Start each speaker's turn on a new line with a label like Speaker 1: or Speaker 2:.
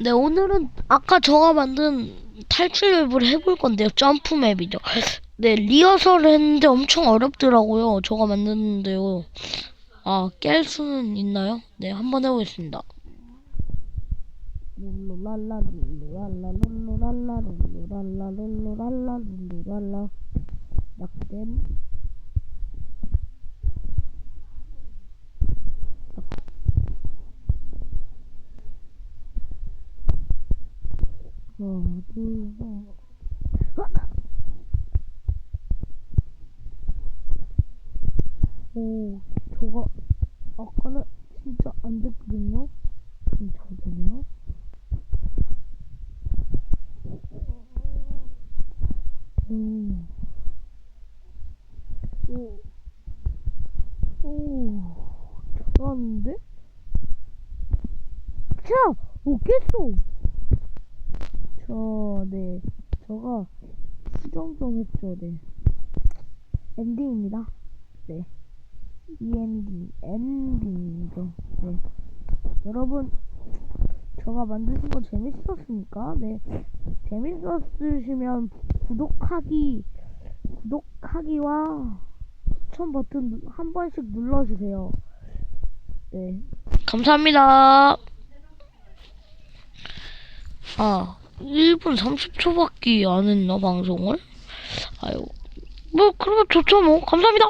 Speaker 1: 네, 오늘은 아까 저가 만든 탈출 맵을 해볼 건데요. 점프 맵이죠. 네, 리허설을 했는데 엄청 어렵더라고요. 저가 만드는데요. 아, 깰 수는 있나요? 네, 한번 해보겠습니다. 룰루랄라 룰루랄라 룰루랄라 낙된 하나 오 저거 아까는 진짜 안 됐거든요 지금 잘 되네요 음. 오. 오. 잘하는데? 자! 오, 깼어! 저, 네. 저가 수정 좀 했죠, 네. 엔딩입니다. 네. 이 엔딩, 엔딩이죠. 네. 여러분, 저가 만드신 거 재밌었습니까? 네. 재밌었으시면 구독하기, 구독하기와 추천 버튼 누- 한 번씩 눌러주세요. 네. 감사합니다. 아, 1분 30초밖에 안 했나, 방송을? 아유. 뭐, 그러면 좋죠, 뭐. 감사합니다.